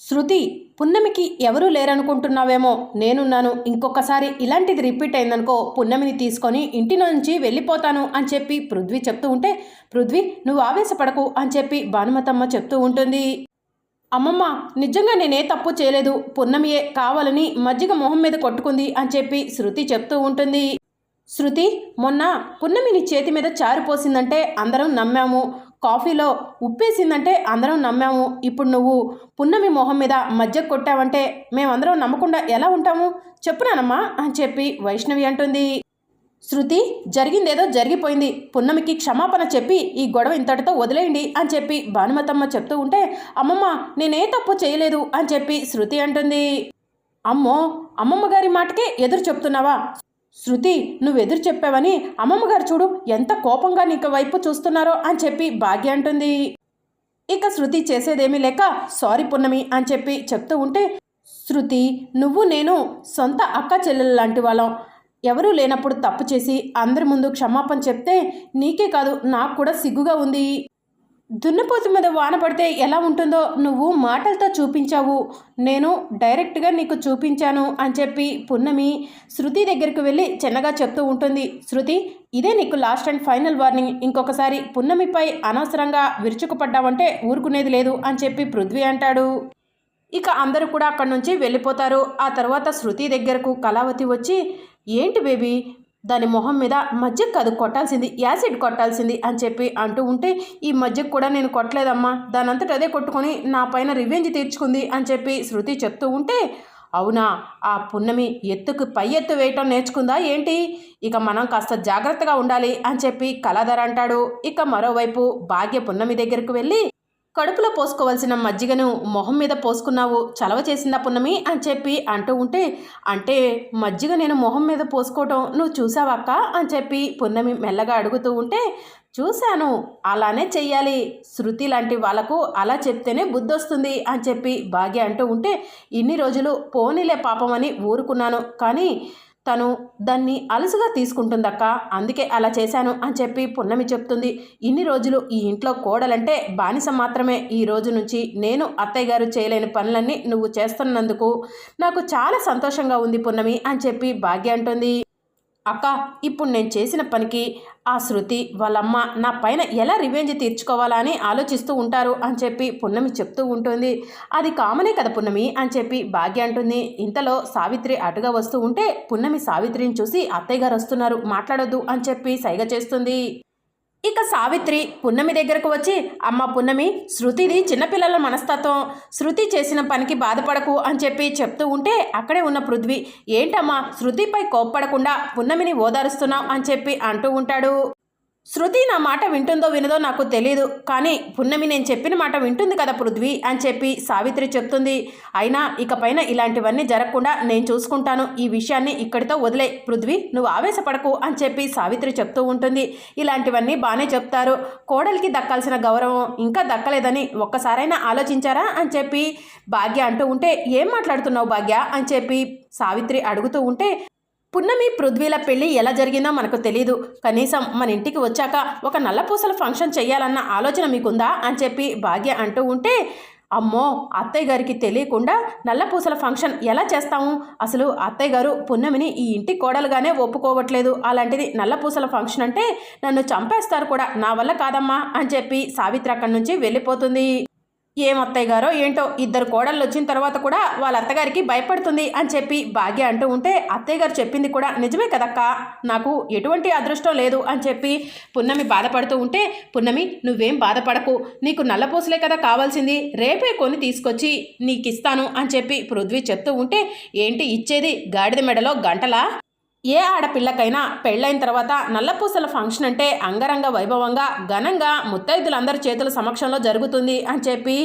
శృతి పున్నమికి ఎవరూ లేరనుకుంటున్నావేమో నేనున్నాను. ఇంకొకసారి ఇలాంటిది రిపీట్ అయిందనుకో పున్నమిని తీసుకొని ఇంటి నుంచి వెళ్ళిపోతాను అని చెప్పి పృథ్వీ చెప్తూ ఉంటే పృథ్వీ నువ్వు ఆవేశపడకు అని చెప్పి భానుమతమ్మ చెప్తూ ఉంటుంది. అమ్మమ్మ నిజంగా నేనే తప్పు చేయలేదు. పున్నమియే కావాలని మజ్జిగ మొహం మీద కొట్టుకుంది అని చెప్పి శృతి చెప్తూ ఉంటుంది. శృతి మొన్న పున్నమిని చేతి మీద చారు పోసిందంటే అందరం నమ్మాము. కాఫీలో ఉప్పేసిందంటే అందరం నమ్మాము. ఇప్పుడు నువ్వు పున్నమి మొహం మీద మధ్య కొట్టావంటే మేమందరం నమ్మకుండా ఎలా ఉంటాము? చెప్పునానమ్మా అని చెప్పి వైష్ణవి అంటుంది. శృతి జరిగిందేదో జరిగిపోయింది. పున్నమికి క్షమాపణ చెప్పి ఈ గొడవ ఇంతటితో వదిలేయండి అని చెప్పి భానుమతమ్మ చెప్తూ ఉంటే అమ్మమ్మ నేనే తప్పు చేయలేదు అని చెప్పి శృతి అంటుంది. అమ్మో అమ్మమ్మ గారి మాటకే ఎదురు చెప్తున్నావా? శృతి నువ్వు ఎదురు చెప్పావని అమ్మమ్మ గారు చూడు ఎంత కోపంగా నీకు వైపు చూస్తున్నారో అని చెప్పి భాగ్య అంటుంది. ఇక శృతి చేసేదేమీ లేక సారీ పున్నమి అని చెప్పి చెప్తూ ఉంటే శృతి నువ్వు నేను సొంత అక్క చెల్లెలు లాంటి వాళ్ళం. ఎవరూ లేనప్పుడు తప్పు చేసి అందరి ముందు క్షమాపణ చెప్తే నీకే కాదు నాకు కూడా సిగ్గుగా ఉంది. దున్నపోతు మీద వాన పడితే ఎలా ఉంటుందో నువ్వు మాటలతో చూపించావు. నేను డైరెక్ట్గా నీకు చూపించాను అని చెప్పి పున్నమి శృతి దగ్గరికి వెళ్ళి చిన్నగా చెప్తూ ఉంటుంది. శృతి ఇదే నీకు లాస్ట్ అండ్ ఫైనల్ వార్నింగ్. ఇంకొకసారి పున్నమిపై అనవసరంగా విరుచుకుపడ్డావంటే ఊరుకునేది లేదు అని చెప్పి పృథ్వీ అంటాడు. ఇక అందరూ కూడా అక్కడి నుంచి వెళ్ళిపోతారు. ఆ తర్వాత శృతి దగ్గరకు కళావతి వచ్చి ఏంటి బేబీ దాని మొహం మీద మజ్జిగ కాదు కొట్టాల్సింది యాసిడ్ కొట్టాల్సింది అని చెప్పి అంటూ ఉంటే ఈ మజ్జిగ కూడా నేను కొట్టలేదమ్మా. దాని అంతట అదే కొట్టుకొని నా పైన రివెంజ్ తీర్చుకుంది అని చెప్పి శృతి చెప్తూ ఉంటే అవునా? ఆ పున్నమి ఎత్తుకు పై ఎత్తు వేయటం నేర్చుకుందా ఏంటి? ఇక మనం కాస్త జాగ్రత్తగా ఉండాలి అని చెప్పి కళాధర్ అంటాడు. ఇక మరోవైపు భాగ్య పున్నమి దగ్గరకు వెళ్ళి కడుపులో పోసుకోవాల్సిన మజ్జిగను మొహం మీద పోసుకున్నావు చలవ చేసిందా పున్నమి అని చెప్పి అంటూ ఉంటే అంటే మజ్జిగ నేను మొహం మీద పోసుకోవటం నువ్వు చూసావక్క అని చెప్పి పున్నమి మెల్లగా అడుగుతూ ఉంటే చూశాను అలానే చెయ్యాలి. శృతి లాంటి వాళ్ళకు అలా చెప్తేనే బుద్ధి వస్తుంది అని చెప్పి భాగ్య అంటూ ఉంటే ఇన్ని రోజులు పోనీలే పాపమని ఊరుకున్నాను. కానీ తను దాన్ని అలసుగా తీసుకుంటుందక్క. అందుకే అలా చేశాను అని చెప్పి పున్నమి చెప్తుంది. ఇన్ని రోజులు ఈ ఇంట్లో కోడలంటే బానిస మాత్రమే. ఈ రోజు నుంచి నేను అత్తయ్య గారు చేయలేని పనులన్నీ నువ్వు చేస్తున్నందుకు నాకు చాలా సంతోషంగా ఉంది పున్నమి అని చెప్పి భాగ్య అంటుంది. అక్క ఇప్పుడు నేను చేసిన పనికి ఆ శృతి వాళ్ళమ్మ నా పైన ఎలా రివెంజ్ తీర్చుకోవాలా అని ఆలోచిస్తూ ఉంటారు అని చెప్పి పున్నమి చెప్తూ ఉంటుంది. అది కామనే కదా పున్నమి అని చెప్పి భాగ్య అంటుంది. ఇంతలో సావిత్రి అటుగా వస్తూ ఉంటే పున్నమి సావిత్రిని చూసి అత్తయ్య గారు వస్తున్నారు మాట్లాడొద్దు అని చెప్పి సైగ చేస్తుంది. ఇక సావిత్రి పున్నమి దగ్గరకు వచ్చి అమ్మ పున్నమి శృతిది చిన్నపిల్లల మనస్తత్వం. శృతి చేసిన పనికి బాధపడకు అని చెప్పి చెప్తూ ఉంటే అక్కడే ఉన్న పృథ్వీ ఏంటమ్మా శృతిపై కోప్పడకుండా పున్నమిని ఓదారుస్తున్నావు అని చెప్పి అంటూ ఉంటాడు. శృతి నా మాట వింటుందో వినదో నాకు తెలియదు కానీ పున్నమి నేను చెప్పిన మాట వింటుంది కదా పృథ్వీ అని చెప్పి సావిత్రి చెప్తుంది. అయినా ఇకపైన ఇలాంటివన్నీ జరగకుండా నేను చూసుకుంటాను. ఈ విషయాన్ని ఇక్కడితో వదిలే. పృథ్వీ నువ్వు ఆవేశపడకు అని చెప్పి సావిత్రి చెప్తూ ఉంటుంది. ఇలాంటివన్నీ బాగానే చెప్తారు. కోడలికి దక్కాల్సిన గౌరవం ఇంకా దక్కలేదని ఒక్కసారైనా ఆలోచించారా అని చెప్పి భాగ్య అంటూ ఉంటే ఏం మాట్లాడుతున్నావు భాగ్య? అని చెప్పి సావిత్రి అడుగుతూ ఉంటే పున్నమి పృథ్వీల పెళ్ళి ఎలా జరిగిందో మనకు తెలియదు కనీసం మన ఇంటికి వచ్చాక ఒక నల్లపూసల ఫంక్షన్ చేయాలన్న ఆలోచన మీకుందా అని చెప్పి భాగ్య అంటూ ఉంటే అమ్మో అత్తయ్య గారికి తెలియకుండా నల్లపూసల ఫంక్షన్ ఎలా చేస్తాము? అసలు అత్తయ్య గారు పున్నమిని ఈ ఇంటి కోడలుగానే ఒప్పుకోవట్లేదు. అలాంటిది నల్లపూసల ఫంక్షన్ అంటే నన్ను చంపేస్తారు కూడా నా వల్ల కాదమ్మా అని చెప్పి సావిత్రి అక్కడి నుంచి వెళ్ళిపోతుంది. ఏం అత్తయ్య గారో ఏంటో ఇద్దరు కోడళ్ళు వచ్చిన తర్వాత కూడా వాళ్ళ అత్తగారికి భయపడుతుంది అని చెప్పి భాగ్య అంటూ ఉంటే అత్తయ్య గారు చెప్పింది కూడా నిజమే కదక్క? నాకు ఎటువంటి అదృష్టం లేదు అని చెప్పి పున్నమి బాధపడుతూ ఉంటే పున్నమి నువ్వేం బాధపడకు. నీకు నల్లపూసలే కదా కావాల్సింది. రేపే కొని తీసుకొచ్చి నీకు ఇస్తాను అని చెప్పి పృథ్వీ చెప్తూ ఉంటే ఏంటి ఇచ్చేది? గాడిద మెడలో గంటలా? ఏ ఆడపిల్లకైనా పెళ్ళైన తర్వాత నల్లపూసల ఫంక్షన్ అంటే అంగరంగ వైభవంగా ఘనంగా ముత్తైదులందరి చేతుల సమక్షంలో జరుగుతుంది అని చెప్పి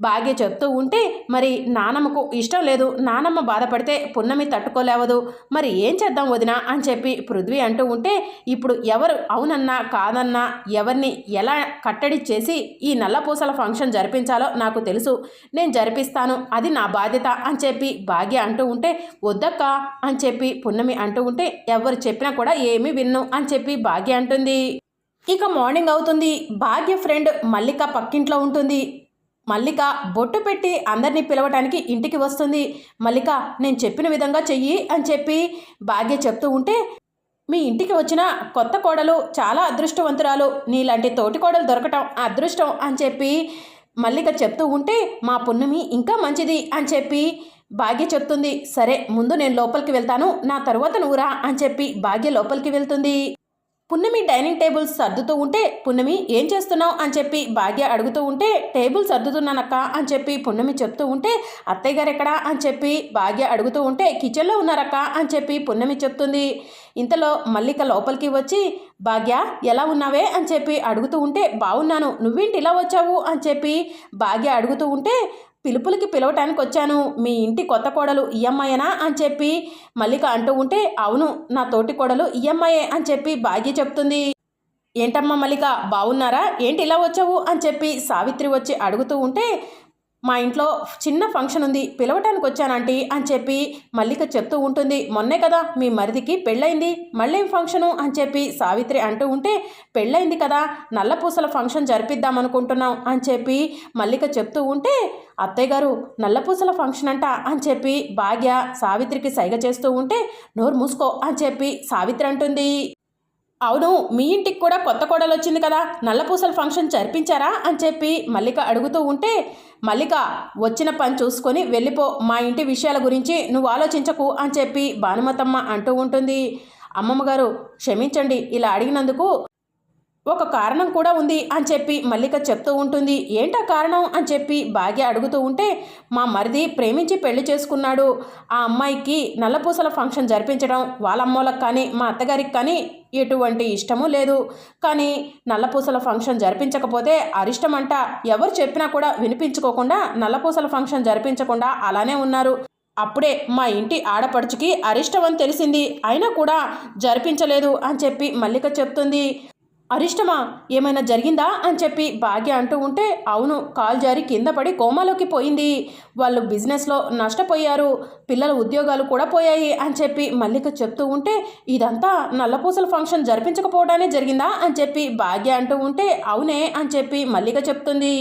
భాగ్య చెప్తూ ఉంటే మరి నానమ్మకు ఇష్టం లేదు. నానమ్మ బాధపడితే పున్నమి తట్టుకోలేవదు. మరి ఏం చేద్దాం వదిన అని చెప్పి పృథ్వీ అంటూ ఉంటే ఇప్పుడు ఎవరు అవునన్నా కాదన్నా ఎవరిని ఎలా కట్టడి చేసి ఈ నల్లపూసల ఫంక్షన్ జరిపించాలో నాకు తెలుసు. నేను జరిపిస్తాను. అది నా బాధ్యత అని చెప్పి భాగ్య అంటూ ఉంటే వద్దక్క అని చెప్పి పున్నమి అంటూ ఉంటే ఎవరు చెప్పినా కూడా ఏమీ విన్ను అని చెప్పి భాగ్య అంటుంది. ఇక మార్నింగ్ అవుతుంది. భాగ్య ఫ్రెండ్ మల్లిక పక్కింట్లో ఉంటుంది. మల్లిక బొట్టు పెట్టి అందరినీ పిలవటానికి ఇంటికి వస్తుంది. మల్లిక నేను చెప్పిన విధంగా చెయ్యి అని చెప్పి భాగ్య చెప్తూ ఉంటే మీ ఇంటికి వచ్చిన కొత్త కోడలు చాలా అదృష్టవంతురాలు. నీలాంటి తోటి కోడలు దొరకటం అదృష్టం అని చెప్పి మల్లిక చెప్తూ ఉంటే మా పున్నమి ఇంకా మంచిది అని చెప్పి భాగ్య చెప్తుంది. సరే ముందు నేను లోపలికి వెళ్తాను. నా తర్వాత నువ్వురా అని చెప్పి భాగ్య లోపలికి వెళ్తుంది. పున్నమి డైనింగ్ టేబుల్ సర్దుతూ ఉంటే పున్నమి ఏం చేస్తున్నావు? అని చెప్పి భాగ్య అడుగుతూ ఉంటే టేబుల్ సర్దుతున్నానక్క అని చెప్పి పున్నమి చెప్తూ ఉంటే అత్తయ్య గారు ఎక్కడా? అని చెప్పి భాగ్య అడుగుతూ ఉంటే కిచెన్లో ఉన్నారక్క అని చెప్పి పున్నమి చెప్తుంది. ఇంతలో మల్లిక లోపలికి వచ్చి భాగ్య ఎలా ఉన్నావే? అని చెప్పి అడుగుతూ ఉంటే బాగున్నాను. నువ్వేంటి ఇలా వచ్చావు? అని చెప్పి భాగ్య అడుగుతూ ఉంటే పిలుపులకి పిలవటానికి వచ్చాను మీ ఇంటి కొత్త కోడలు ఈఎంఐనా అని చెప్పి మల్లిక అంటూ ఉంటే అవును నా తోటి కోడలు ఈఎంఐఏ అని చెప్పి భాగ్య చెప్తుంది. ఏంటమ్మా మల్లిక బాగున్నారా ఏంటి ఇలా వచ్చావు? అని చెప్పి సావిత్రి వచ్చి అడుగుతూ ఉంటే మా ఇంట్లో చిన్న ఫంక్షన్ ఉంది పిలవటానికి వచ్చానంటీ అని చెప్పి మల్లిక చెప్తూ ఉంటుంది. మొన్నే కదా మీ మరిదికి పెళ్ళైంది మళ్ళేం ఫంక్షను అని చెప్పి సావిత్రి అంటూ ఉంటే పెళ్ళైంది కదా నల్లపూసల ఫంక్షన్ జరిపిద్దామనుకుంటున్నాం అని చెప్పి మల్లిక చెప్తూ ఉంటే అత్తయ్య గారు నల్లపూసల ఫంక్షన్ అంట అని చెప్పి భాగ్య సావిత్రికి సైగ చేస్తూ ఉంటే నోరు మూసుకో అని చెప్పి సావిత్రి అంటుంది. అవును మీ ఇంటికి కూడా కొత్త కోడలు వచ్చింది కదా. నల్లపూసల ఫంక్షన్ జరిపించారా అని చెప్పి మల్లిక అడుగుతూ ఉంటే మల్లిక వచ్చిన పని చూసుకొని వెళ్ళిపో మా ఇంటి విషయాల గురించి నువ్వు ఆలోచించకు అని చెప్పి భానుమతమ్మ అంటూ ఉంటుంది. అమ్మమ్మగారు క్షమించండి ఇలా అడిగినందుకు ఒక కారణం కూడా ఉంది అని చెప్పి మల్లిక చెప్తూ ఉంటుంది. ఏంటా కారణం అని చెప్పి భాగ్య అడుగుతూ ఉంటే మా మరిది ప్రేమించి పెళ్ళి చేసుకున్నాడు. ఆ అమ్మాయికి నల్లపూసల ఫంక్షన్ జరిపించడం వాళ్ళ కానీ మా అత్తగారికి కానీ ఎటువంటి ఇష్టము లేదు. కానీ నల్లపూసల ఫంక్షన్ జరిపించకపోతే అరిష్టమంట. ఎవరు చెప్పినా కూడా వినిపించుకోకుండా నల్లపూసల ఫంక్షన్ జరిపించకుండా అలానే ఉన్నారు. అప్పుడే మా ఇంటి ఆడపడుచుకి అరిష్టం అని తెలిసింది. అయినా కూడా జరిపించలేదు అని చెప్పి మల్లిక చెప్తుంది. అరిష్టమా ఏమైనా జరిగిందా అని చెప్పి భాగ్య అంటూ ఉంటే అవును కాల్ జారి కింద పడి కోమాలోకి పోయింది. వాళ్ళు బిజినెస్లో నష్టపోయారు పిల్లల ఉద్యోగాలు కూడా పోయాయి అని చెప్పి మల్లిక చెప్తూ ఉంటే ఇదంతా నల్లపూసల ఫంక్షన్ జరిపించకపోవడానే జరిగిందా అని చెప్పి భాగ్య అంటూ ఉంటే అవునే అని చెప్పి మల్లిక చెప్తుంది.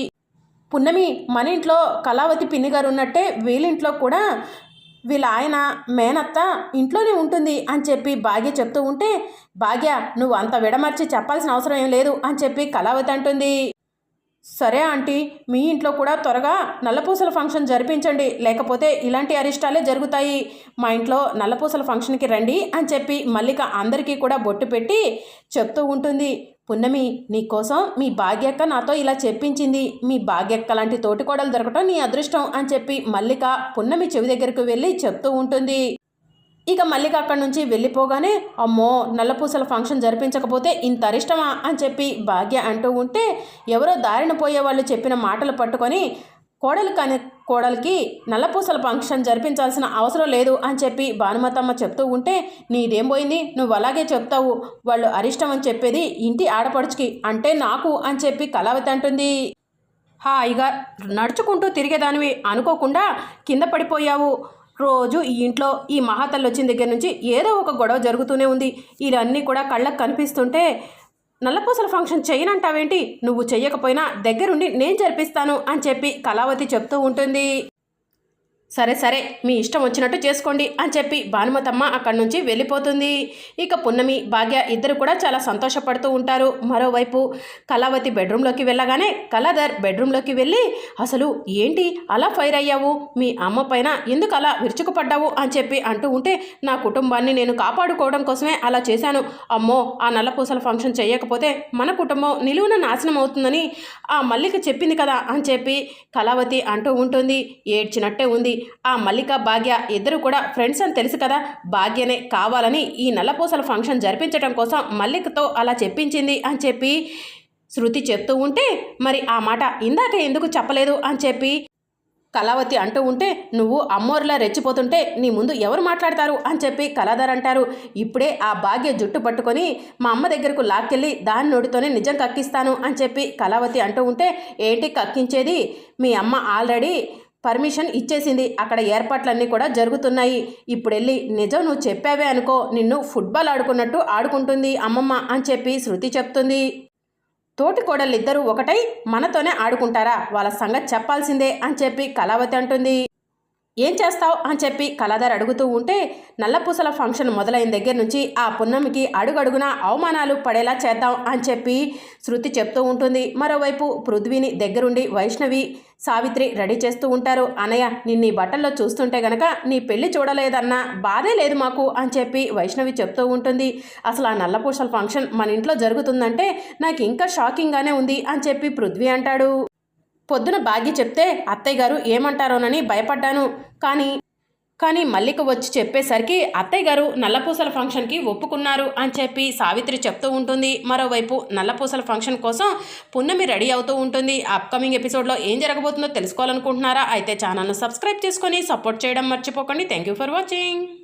పున్నమి మన ఇంట్లో కళావతి పిన్ని గారు ఉన్నట్టే వీళ్ళింట్లో కూడా వీళ్ళ ఆయన మేనత్త ఇంట్లోనే ఉంటుంది అని చెప్పి భాగ్య చెప్తూ ఉంటే భాగ్య నువ్వు అంత విడమర్చి చెప్పాల్సిన అవసరం ఏం లేదు అని చెప్పి కళావతి అంటుంది. సరే ఆంటీ మీ ఇంట్లో కూడా త్వరగా నల్లపూసల ఫంక్షన్ జరిపించండి. లేకపోతే ఇలాంటి అరిష్టాలే జరుగుతాయి. మా ఇంట్లో నల్లపూసల ఫంక్షన్కి రండి అని చెప్పి మల్లిక అందరికీ కూడా బొట్టు పెట్టి చెప్తూ ఉంటుంది. పున్నమి నీకోసం మీ భాగ్యక్క నాతో ఇలా చెప్పించింది. మీ భాగ్యక్క లాంటి తోటికోడలు దొరకటం నీ అదృష్టం అని చెప్పి మల్లిక పున్నమి చెవి దగ్గరకు వెళ్ళి చెప్తూ ఉంటుంది. ఇక మల్లిక అక్కడి నుంచి వెళ్ళిపోగానే అమ్మో నల్లపూసల ఫంక్షన్ జరిపించకపోతే ఇంత అరిష్టమా అని చెప్పి భాగ్య అంటూ ఉంటే ఎవరో దారిన పోయే వాళ్ళు చెప్పిన మాటలు పట్టుకొని కోడలు కాని కోడలికి నల్లపూసల ఫంక్షన్ జరిపించాల్సిన అవసరం లేదు అని చెప్పి భానుమతమ్మ చెప్తూ ఉంటే నీదేం పోయింది? నువ్వు అలాగే చెప్తావు. వాళ్ళు అరిష్టం అని చెప్పేది ఇంటి ఆడపడుచుకి అంటే నాకు అని చెప్పి కళావతి అంటుంది. హాయిగా నడుచుకుంటూ తిరిగేదానివి అనుకోకుండా కింద పడిపోయావు. రోజు ఈ ఇంట్లో ఈ మహాతల్లి వచ్చిన దగ్గర నుంచి ఏదో ఒక గొడవ జరుగుతూనే ఉంది. ఇవన్నీ కూడా కళ్ళకు కనిపిస్తుంటే నల్లపూసల ఫంక్షన్ చేయనంటావేంటి? నువ్వు చెయ్యకపోయినా దగ్గరుండి నేను జరిపిస్తాను అని చెప్పి కళావతి చెప్తూ ఉంటుంది. సరే సరే మీ ఇష్టం వచ్చినట్టు చేసుకోండి అని చెప్పి భానుమతమ్మ అక్కడి నుంచి వెళ్ళిపోతుంది. ఇక పున్నమి భాగ్య ఇద్దరు కూడా చాలా సంతోషపడుతూ ఉంటారు. మరోవైపు కళావతి బెడ్రూమ్లోకి వెళ్ళగానే కళాధర్ బెడ్రూమ్లోకి వెళ్ళి అసలు ఏంటి అలా ఫైర్ అయ్యావు? మీ అమ్మ పైన ఎందుకు అలా విరుచుకుపడ్డావు? అని చెప్పి అంటూ ఉంటే నా కుటుంబాన్ని నేను కాపాడుకోవడం కోసమే అలా చేశాను. అమ్మో ఆ నల్లపూసల ఫంక్షన్ చేయకపోతే మన కుటుంబం నిలువున నాశనం అవుతుందని ఆ మల్లిక చెప్పింది కదా అని చెప్పి కళావతి అంటూ ఉంటుంది. ఏడ్చినట్టే ఉంది. ఆ మల్లిక భాగ్య ఇద్దరు కూడా ఫ్రెండ్స్ అని తెలుసు కదా. భాగ్యనే కావాలని ఈ నల్లపూసల ఫంక్షన్ జరిపించడం కోసం మల్లికతో అలా చెప్పించింది అని చెప్పి శృతి చెప్తూ ఉంటే మరి ఆ మాట ఇందాక ఎందుకు చెప్పలేదు అని చెప్పి కళావతి అంటూ ఉంటే నువ్వు అమ్మోరులా రెచ్చిపోతుంటే నీ ముందు ఎవరు మాట్లాడతారు అని చెప్పి కళాధర్ అంటారు. ఇప్పుడే ఆ భాగ్య జుట్టు పట్టుకొని మా అమ్మ దగ్గరకు లాక్కెళ్ళి దాని నోటితోనే నిజం కక్కిస్తాను అని చెప్పి కళావతి అంటూ ఉంటే ఏంటి కక్కించేది? మీ అమ్మ ఆల్రెడీ పర్మిషన్ ఇచ్చేసింది. అక్కడ ఏర్పాట్లన్నీ కూడా జరుగుతున్నాయి. ఇప్పుడెళ్ళి నిజం నువ్వు చెప్పావే అనుకో నిన్ను ఫుట్బాల్ ఆడుకున్నట్టు ఆడుకుంటుంది అమ్మమ్మ అని చెప్పి శృతి చెప్తుంది. తోటి కోడళ్ళిద్దరూ ఒకటై మనతోనే ఆడుకుంటారా? వాళ్ళ సంగతి చెప్పాల్సిందే అని చెప్పి కళావతి అంటుంది. ఏం చేస్తావు? అని చెప్పి కళాధర్ అడుగుతూ ఉంటే నల్లపూసల ఫంక్షన్ మొదలైన దగ్గర నుంచి ఆ పున్నమికి అడుగడుగున అవమానాలు పడేలా చేద్దాం అని చెప్పి శృతి చెప్తూ ఉంటుంది. మరోవైపు పృథ్వీని దగ్గరుండి వైష్ణవి సావిత్రి రెడీ చేస్తూ ఉంటారు. అనయ్య నిన్ను ఈ బట్టల్లో చూస్తుంటే గనక నీ పెళ్ళి చూడలేదన్న బాధే లేదు మాకు అని చెప్పి వైష్ణవి చెప్తూ ఉంటుంది. అసలు ఆ నల్లపూసల ఫంక్షన్ మన ఇంట్లో జరుగుతుందంటే నాకు ఇంకా షాకింగ్గానే ఉంది అని చెప్పి పృథ్వీ అంటాడు. పొద్దున భాగ్య చెప్తే అత్తయ్య గారు ఏమంటారోనని భయపడ్డాను. కానీ కానీ మల్లిక వచ్చి చెప్పేసరికి అత్తయ్య గారు నల్లపూసల ఫంక్షన్కి ఒప్పుకున్నారు అని చెప్పి సావిత్రి చెప్తూ ఉంటుంది. మరోవైపు నల్లపూసల ఫంక్షన్ కోసం పున్నమి రెడీ అవుతూ ఉంటుంది. అప్కమింగ్ ఎపిసోడ్లో ఏం జరగబోతుందో తెలుసుకోవాలనుకుంటున్నారా? అయితే ఛానల్ను సబ్స్క్రైబ్ చేసుకొని సపోర్ట్ చేయడం మర్చిపోకండి. Thank you for watching.